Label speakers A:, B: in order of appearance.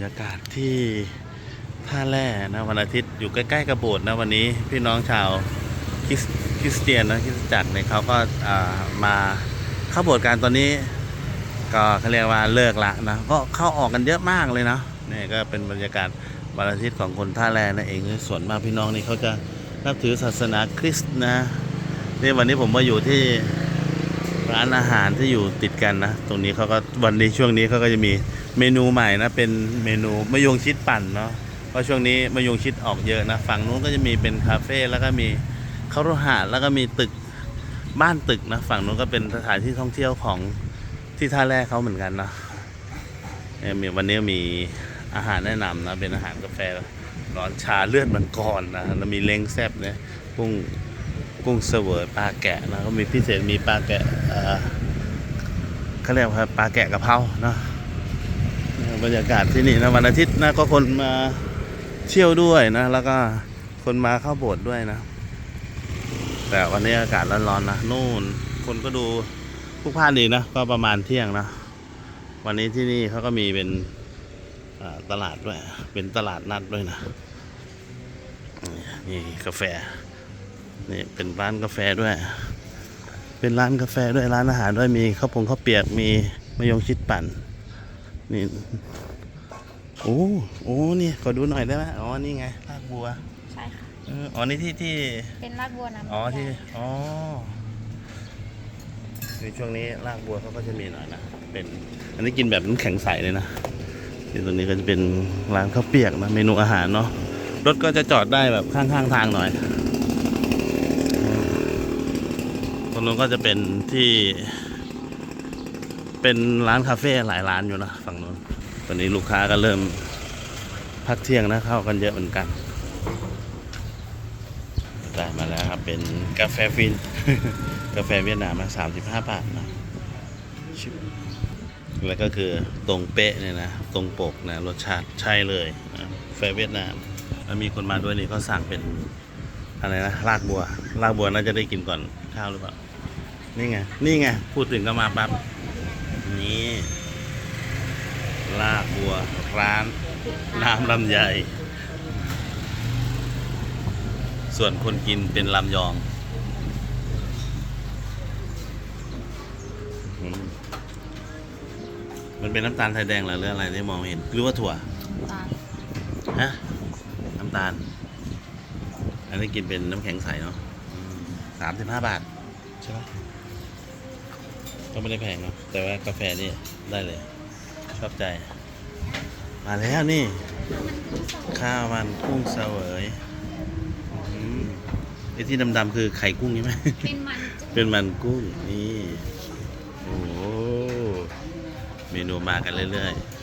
A: รยากาศที่ท่าแร่นะวันอาทิตย์อยู่ใกล้ๆกับโบสนะวันนี้พี่น้องชาวคริสคริสเตียนนะคริสตจักรเนี่ยเขาก็มาเข้าโบสถ์กันตอนนี้ ก็เขาเรียกว่าเลิกละนะก็เข้าออกกันเยอะมากเลยนะนี่ก็เป็นบรรยากาศวันอาทิตย์ของคนท่าแร่นั่นเองส่วนมากพี่น้องนี่เขาจะนับถือศาสนาคริสต์นะนี่วันนี้ผมมาอยู่ที่ ร้านอาหารที่อยู่ติดกันนะ ตรงนี้เขาก็วันนี้ช่วงนี้เขาก็จะมีเมนูใหม่นะเป็นเมนูมะยงชิดปั่นเนาะเพราะช่วงนี้มะยงชิดออกเยอะนะฝั่งนู้นก็จะมีเป็นคาเฟ่แล้วก็มีคารุหาแล้วก็มีตึกบ้านตึกนะฝั่งนู้นก็เป็นสถานที่ท่องเที่ยวของที่ท่าแรกเขาเหมือนกันนะเนี่ยมีวันนี้มีอาหารแนะนำนะเป็นอาหารกาแฟร้อนชาเลือดมังกรนะแล้วมีเล้งแซบเนี่ยกุ้ง กุ้งเสวยปลาแกะนะก็มีพิเศษมีปลาแกะเขาเรียกว่าปลาแกะกะเพราเนาะบรรยากาศที่นี่นะวันอาทิตย์นะก็คนมาเที่ยวด้วยนะ แล้วก็คนมาเข้าโบสถ์ด้วยนะ แต่วันนี้อากาศร้อนๆนะนู่น คนก็ดูพลุกพลานดีนะก็ประมาณเที่ยงนะวันนี้ที่นี่เขาก็มีเป็นตลาดด้วย เป็นตลาดนัดด้วยนะนี่กาแฟ นี่เป็นร้านกาแฟด้วย เป็นร้านกาแฟด้วยร้านอาหารด้วยมีข้าวปงข้าวเปียกมีมะยงชิดปั่นนี่โอ้โอ้นี่ขอดูหน่อยได้ไหมอ๋อนี่ไงรากบัว
B: ใช่ค่ะ
A: เอออ๋อนี่ที่ที่
B: เป็นรากบัวน้ำ
A: อ๋อที่
B: แดง
A: อ๋อในช่วงนี้รากบัวเขาก็จะมีหน่อยนะเป็นอันนี้กินแบบน้ำแข็งใสเลยนะที่ตรงนี้ก็จะเป็นร้านข้าวเปียกนะเมนูอาหารเนาะรถก็จะจอดได้แบบข้างๆทางหน่อยอืมต รงนู้นก็จะเป็นที่ เป็นร้านคาเฟ่หลายร้านอยู่นะฝั่งนู้นตอนนี้ลูกค้าก็เริ่มพักเที่ยงนะเข้ากันเยอะเหมือนกันได้มาแล้วครับ เป็นกาแฟฟิน กาแฟเวียดนามนะสามสิบห้าบาทนะแล้วก็คือตรงเป๊ะเนี่ยนะ ตรงปกนะรสชาติใช่เลยนะกาแฟเวียดนามแล้วมีคนมาด้วยนี่ก็สั่งเป็นอะไรนะรากบัวรากบัวน่าจะได้กินก่อนข้าวหรือเปล่า นี่ไง นี่ไง พูดถึงก็มาปั๊บ นี่รากบัวร้าน น้ำลำไย ส่วนคนกินเป็นลำยองอืมมันเป็นน้ำตาลไทยแดงเหรือเรื่องอะไรที่มองไม่เห็นหรือว่าถั่ว
B: ตาล
A: ฮะน้ำตาล อันนี้กินเป็นน้ำแข็งใสเนาะสามสิบห้าบาท ใช่ไหม ก็ไม่ได้แพงเนาะแต่ว่ากาแฟนี่ได้เลย ชอบใจ มาแล้วนี่ ข้าวมันกุ้งเสวยอืมไอ้ที่ดำๆคือไข่กุ้งใช่ไหม
B: เป็นมัน
A: เป็นมันกุ้งนี่ โอ้โหเมนูมากันเรื่อยๆ